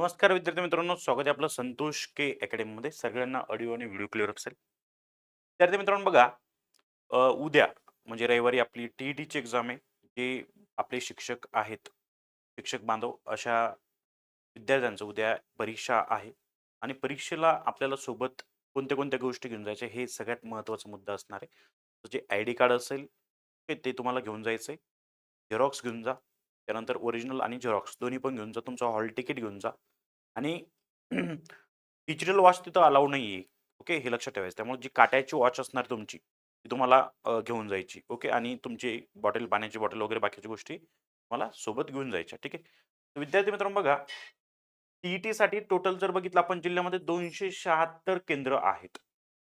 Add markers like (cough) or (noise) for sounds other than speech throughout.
नमस्कार विद्यार्थी मित्रांनो स्वागत आहे आपलं संतोष के अकॅडमीमध्ये सगळ्यांना ऑडिओ आणि व्हिडिओ क्लिअर असेल. विद्यार्थी मित्रांनो बघा उद्या म्हणजे रविवारी आपली टी ई टीची एक्झाम आहे. जे आपले शिक्षक आहेत शिक्षक बांधव अशा विद्यार्थ्यांचं उद्या परीक्षा आहे. आणि परीक्षेला आपल्याला सोबत कोणत्या कोणत्या गोष्टी घेऊन जायच्या हे सगळ्यात महत्त्वाचा मुद्दा असणार आहे. जे आय डी कार्ड असेल ते ते तुम्हाला घेऊन जायचं आहे झेरॉक्स घेऊन जा. त्यानंतर ओरिजिनल आणि झेरॉक्स दोन्ही पण घेऊन जा. तुमचं हॉल तिकीट घेऊन जा. आणि (clears throat) डिजिटल वॉच तिथं अलाउ नाही आहे ओके हे लक्षात ठेवायचं. त्यामुळे जी काट्याची वॉच असणार तुमची ती तुम्हाला घेऊन जायची. ओके आणि तुमची बॉटल पाण्याची बॉटल वगैरे बाकीच्या गोष्टी तुम्हाला सोबत घेऊन जायच्या. ठीक आहे? विद्यार्थी मित्रांनो बघा टीईटी साठी टोटल जर बघितलं आपण जिल्ह्यामध्ये दोनशे शहात्तर केंद्र आहेत.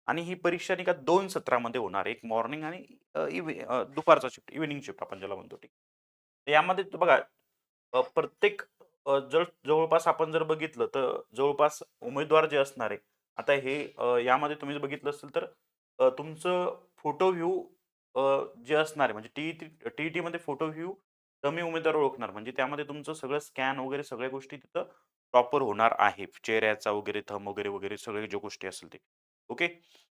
आणि ही परीक्षा नाही का दोन सत्रामध्ये होणार. एक मॉर्निंग आणि इव्हि दुपारचा शिफ्ट इव्हिनिंग शिफ्ट आपण ज्याला म्हणतो. ठीक? यामध्ये बघा प्रत्येक जर जवळपास आपण जर बघितलं तर जवळपास उमेदवार जे असणार आहे आता हे अ, यामध्ये तुम्ही जर बघितलं असेल तर अ, तुमचं फोटो व्ह्यू जे असणार आहे म्हणजे टीईटी टी मध्ये फोटो व्ह्यू कमी उमेदवार ओळखणार म्हणजे त्यामध्ये तुमचं सगळं स्कॅन वगैरे सगळ्या गोष्टी तिथं प्रॉपर होणार आहे. चेहऱ्याचा वगैरे थम वगैरे वगैरे सगळे ज्या गोष्टी असेल ते. ओके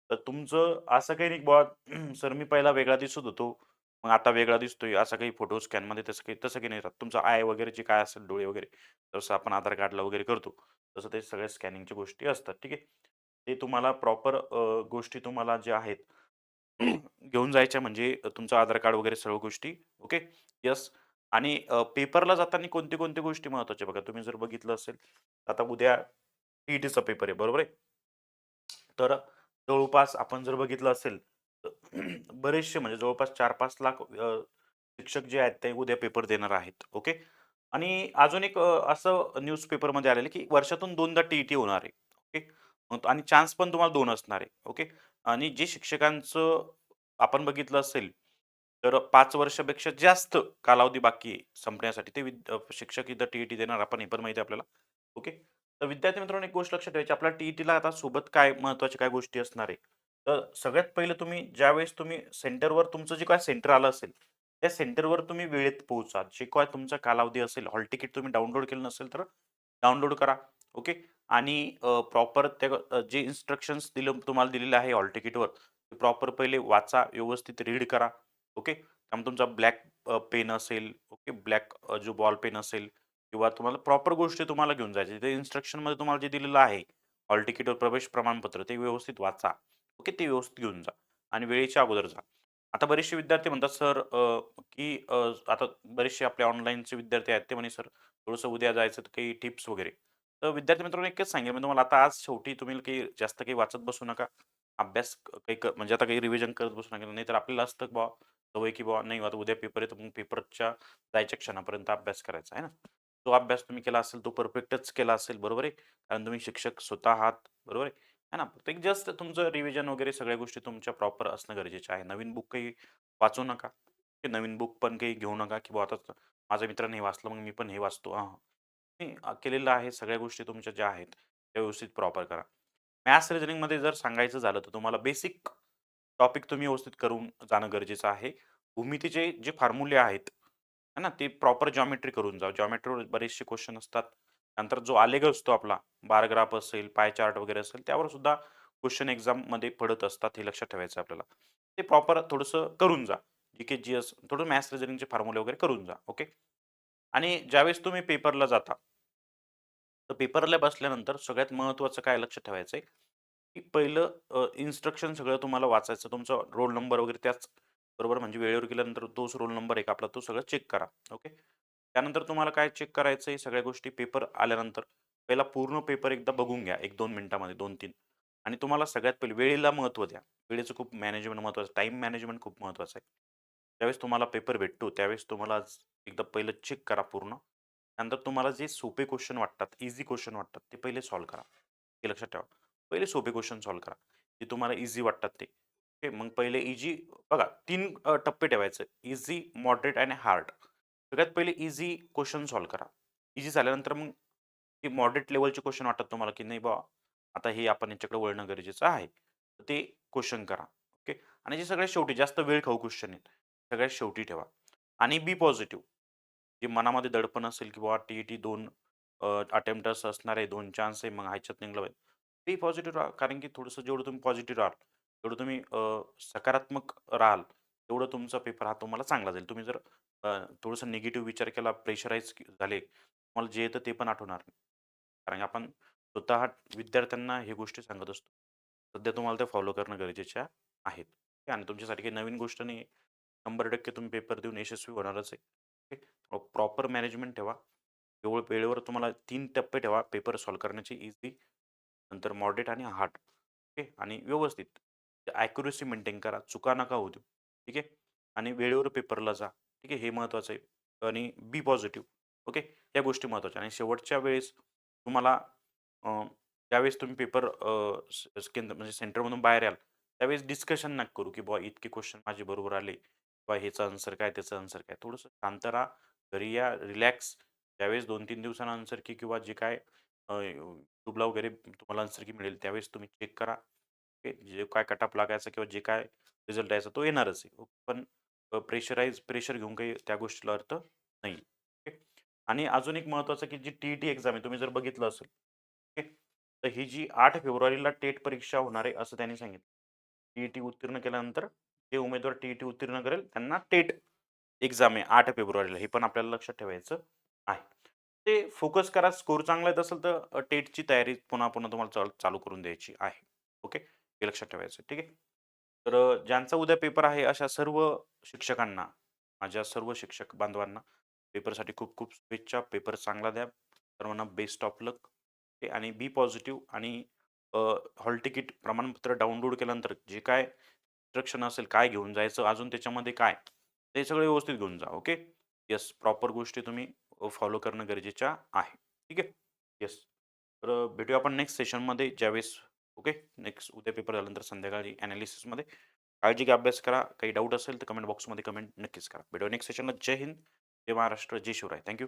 तर तुमचं असं काही नाही बुवा (clears throat) सर मी पहिला वेगळा दिसत होतो. मग आता वेगळा दिसतोय असा काही फोटो स्कॅनमध्ये तसं काही तसं काही नाही राहत. तुमचं आय वगैरे जे काय असेल डोळे वगैरे जसं आपण आधार कार्डला वगैरे करतो तसं ते सगळ्या स्कॅनिंगच्या गोष्टी असतात ठीक आहे. ते तुम्हाला प्रॉपर गोष्टी तुम्हाला ज्या आहेत (clears throat) घेऊन जायच्या म्हणजे तुमचं आधार कार्ड वगैरे सर्व गोष्टी ओके? यस. आणि पेपरला जाताना कोणती कोणती गोष्टी महत्त्वाच्या बघा तुम्ही जर बघितलं असेल आता उद्या टीईटीचा पेपर आहे बरोबर आहे? तर जवळपास आपण जर बघितलं असेल बरेचसे म्हणजे जवळपास चार पाच लाख शिक्षक जे आहेत ते उद्या पेपर देणार आहेत ओके? आणि अजून एक असं न्यूज पेपरमध्ये आलेलं की वर्षातून दोनदा टीईटी होणार आहे ओके? आणि चान्स पण तुम्हाला दोन असणार आहे ओके? आणि जे शिक्षकांचं आपण बघितलं असेल तर पाच वर्षापेक्षा जास्त कालावधी बाकी संपण्यासाठी. ते विद- शिक्षक इथं टीईटी देणार आपण हे पण माहिती आहे आपल्याला ओके? तर विद्यार्थी मित्रांनो एक गोष्ट लक्षात ठेवायची आपल्या टीईटीला आता सोबत काय महत्त्वाच्या काय गोष्टी असणार आहे? तर सगळ्यात पहिले तुम्ही ज्यावेळेस तुम्ही सेंटरवर तुमचं जे काय सेंटर आलं असेल त्या सेंटरवर तुम्ही वेळेत पोहोचा जे काय तुमचा कालावधी असेल हॉल तिकीट तुम्ही डाउनलोड केलं नसेल तर डाउनलोड करा ओके? आणि प्रॉपर त्या जे इन्स्ट्रक्शन्स दिलं तुम्हाला दिलेलं आहे हॉल तिकीटवर ते प्रॉपर पहिले वाचा व्यवस्थित रीड करा ओके? त्यामुळे तुमचा ब्लॅक पेन असेल ओके? ब्लॅक जो बॉल पेन असेल किंवा तुम्हाला प्रॉपर गोष्टी तुम्हाला घेऊन जायचे ते इन्स्ट्रक्शनमध्ये तुम्हाला जे दिलेलं आहे हॉल तिकीटवर प्रवेश प्रमाणपत्र ते व्यवस्थित वाचा. ओके ते व्यवस्थित घेऊन जा आणि वेळेच्या अगोदर जा. आता बरेचसे विद्यार्थी म्हणतात सर की आता बरेचसे आपले ऑनलाईनचे विद्यार्थी आहेत ते म्हणे सर थोडंसं उद्या जायचं तर काही टिप्स वगैरे. तर विद्यार्थी मित्रांनो एकच सांगेल मी तुम्हाला आता आज शेवटी तुम्ही काही जास्त काही वाचत बसू नका. अभ्यास काही म्हणजे आता काही रिव्हिजन करत बसू नका नाही तर आपल्याला असतं बा सवय की बा नाही आता उद्या पेपर आहे तर मग पेपरच्या जायच्या क्षणापर्यंत अभ्यास करायचा आहे ना? तो अभ्यास तुम्ही केला असेल तो परफेक्टच केला असेल बरोबर आहे? कारण तुम्ही शिक्षक स्वतः आहात बरोबर आहे? है ना? फक्त एक जस्ट तुमचं रिव्हिजन वगैरे सगळ्या गोष्टी तुमच्या प्रॉपर असणं गरजेचं आहे. नवीन बुक काही वाचू नका की नवीन बुक पण काही घेऊ नका की बा आता माझ्या मित्राने हे वाचलं मग मी पण हे वाचतो. हां मी केलेलं आहे सगळ्या गोष्टी तुमच्या ज्या आहेत त्या व्यवस्थित प्रॉपर करा. मॅथ्स रिजनिंगमध्ये जर सांगायचं झालं तर तुम्हाला बेसिक टॉपिक तुम्ही व्यवस्थित करून जाणं गरजेचं आहे. भूमितीचे जे फॉर्म्युले आहेत है ना ते प्रॉपर जॉमेट्री करून जा जॉमेट्रीवर बरेचसे क्वेश्चन असतात. नंतर जो आलेख असतो आपला बारग्राफ असेल पाय चार्ट वगैरे असेल त्यावर सुद्धा क्वेश्चन एक्झाममध्ये पडत असतात हे लक्षात ठेवायचं आपल्याला. ते प्रॉपर थोडंसं करून जा. जी के जी एस थोडं मॅथ्स रिझनिंगचे फॉर्म्युले वगैरे करून जा ओके आणि ज्यावेळेस तुम्ही पेपरला जाता तर पेपरला बसल्यानंतर सगळ्यात महत्त्वाचं काय लक्षात ठेवायचं आहे की पहिलं इन्स्ट्रक्शन सगळं तुम्हाला वाचायचं. तुमचा रोल नंबर वगैरे त्याच बरोबर म्हणजे वेळेवर गेल्यानंतर तोच रोल नंबर आहे का आपला तो सगळं चेक करा ओके त्यानंतर तुम्हाला काय चेक करायचं आहे? सगळ्या गोष्टी पेपर आल्यानंतर. पहिला पूर्ण पेपर एकदा बघून घ्या. एक दोन मिनिटामध्ये दोन तीन. आणि तुम्हाला सगळ्यात पहिले वेळेला महत्त्व द्या. वेळेचं खूप मॅनेजमेंट महत्त्वाचं टाईम मॅनेजमेंट खूप महत्त्वाचं आहे. ज्यावेळेस तुम्हाला पेपर भेटतो त्यावेळेस तुम्हाला एकदा पहिलं चेक करा पूर्ण. नंतर तुम्हाला जे सोपे क्वेश्चन वाटतात इझी क्वेश्चन वाटतात ते पहिले सॉल्व्ह करा. हे लक्षात ठेवा. पहिले सोपे क्वेश्चन सॉल्व्ह करा. जे तुम्हाला इझी वाटतात ते. ओके मग पहिले इझी बघा. तीन टप्पे ठेवायचे. इझी मॉडरेट आणि हार्ड सगळ्यात पहिले इझी क्वेश्चन सॉल्व्ह करा. इझी झाल्यानंतर मग ते मॉडरेट लेवलचे क्वेश्चन वाटत तुम्हाला की नाही बा आता हे आपण याच्याकडे वळणं गरजेचं आहे. तर ते क्वेश्चन करा. ओके आणि जे सगळ्यात शेवटी जास्त वेळ खाऊ क्वेश्चन आहेत सगळ्यात शेवटी ठेवा. आणि बी पॉझिटिव्ह जे मनामध्ये दडपण असेल की बाबा टी ई टी दोन अटेम्प्टर्स असणार आहे, दोन चान्स आहे, मग ह्याच्यात निघालं पाहिजे. बी पॉझिटिव्ह राहा. कारण की थोडंसं जेवढं तुम्ही पॉझिटिव्ह राहाल, तेवढं तुम्ही सकारात्मक राहाल, तेवढं तुमचा पेपर हा तुम्हाला चांगला जाईल. तुम्ही जर अ, थोडंसं निगेटिव्ह विचार केला, प्रेशराईज झाले, तुम्हाला जे येतं ते पण आठवणार नाही. कारण की आपण स्वतः विद्यार्थ्यांना हे गोष्टी सांगत असतो. सध्या तुम्हाला ते फॉलो करणं गरजेच्या आहेत. आणि तुमच्यासाठी काही नवीन गोष्ट नाही आहे. 100% तुम्ही पेपर देऊन यशस्वी होणारच आहे. प्रॉपर मॅनेजमेंट ठेवा. केवळ वेळेवर तुम्हाला 3 टप्पे ठेवा पेपर सॉल्व्ह करण्याचे इझी, नंतर मॉडरेट आणि हार्ड. ओके. आणि व्यवस्थित ॲक्युरसी मेंटेन करा. चुका नका होऊ देऊ. ठीक आहे. आणि वेळेवर पेपरला जा. ठीक आहे. हे महत्त्वाचं आहे. आणि बी पॉझिटिव्ह. ओके. या गोष्टी महत्त्वाच्या आणि शेवटच्या वेळेस तुम्हाला ज्यावेळेस तुम्ही पेपर केंद्र म्हणजे सेंटरमधून बाहेर याल, त्यावेळेस डिस्कशन नका करू, की बुवा इतके क्वेश्चन माझे बरोबर आले किंवा ह्याचा आन्सर काय, त्याचं आन्सर काय. थोडंसं शांत राहा. घरी या, रिलॅक्स. ज्यावेळेस 2-3 दिवसानं आन्सर की किंवा जे काय युट्यूबला वगैरे तुम्हाला आन्सर की मिळेल, त्यावेळेस तुम्ही चेक करा. ओके. जे काय कटअप लागायचा किंवा जे काय रिझल्ट यायचा तो येणारच आहे. पण प्रेशराईज प्रेशर घेऊन काही त्या गोष्टीला अर्थ नाही. ओके. आणि अजून एक महत्त्वाचं की जी टी-ई-टी एक्झाम आहे, तुम्ही जर बघितलं असेल, ओके. तर ही जी आठ फेब्रुवारीला टेट परीक्षा होणार आहे, असं त्यांनी सांगितलं. टी-ई-टी उत्तीर्ण केल्यानंतर जे उमेदवार टी-ई-टी उत्तीर्ण करेल, त्यांना टेट एक्झाम आहे आठ फेब्रुवारीला. हे पण आपल्याला लक्षात ठेवायचं आहे. ते फोकस करा. स्कोर चांगला येत असेल, तर टेटची तयारी पुन्हा-पुन्हा तुम्हाला चालू करून द्यायची आहे. ओके. हे लक्षात ठेवायचं. ठीक आहे. तर ज्यांचा उद्या पेपर आहे, अशा सर्व शिक्षकांना, माझ्या सर्व शिक्षक बांधवांना पेपरसाठी खूप-खूप शुभेच्छा. पेपर चांगला द्या. सर्वांना बेस्ट ऑफ लक. आणि बी पॉझिटिव्ह आणि अ, हॉल तिकीट प्रमाणपत्र डाउनलोड केल्यानंतर जे काय इन्स्ट्रक्शन असेल, काय घेऊन जायचं, अजून त्याच्यामध्ये काय, ते सगळं व्यवस्थित घेऊन जा. ओके. येस. प्रॉपर गोष्टी तुम्ही फॉलो करणं गरजेच्या आहे. ठीक आहे. येस. तर भेटूया आपण नेक्स्ट सेशनमध्ये ज्यावेळेस ओके. नेक्स्ट उद्या पेपर झाल्यानंतर संध्याकाळी ॲनालिसिसमध्ये काळजी घ्या, अभ्यास करा. काही डाऊट असेल तर कमेंट बॉक्समध्ये कमेंट नक्कीच करा. भेटूया नेक्स्ट सेशनला. जय हिंद, जय महाराष्ट्र, जय शिवराय. Thank you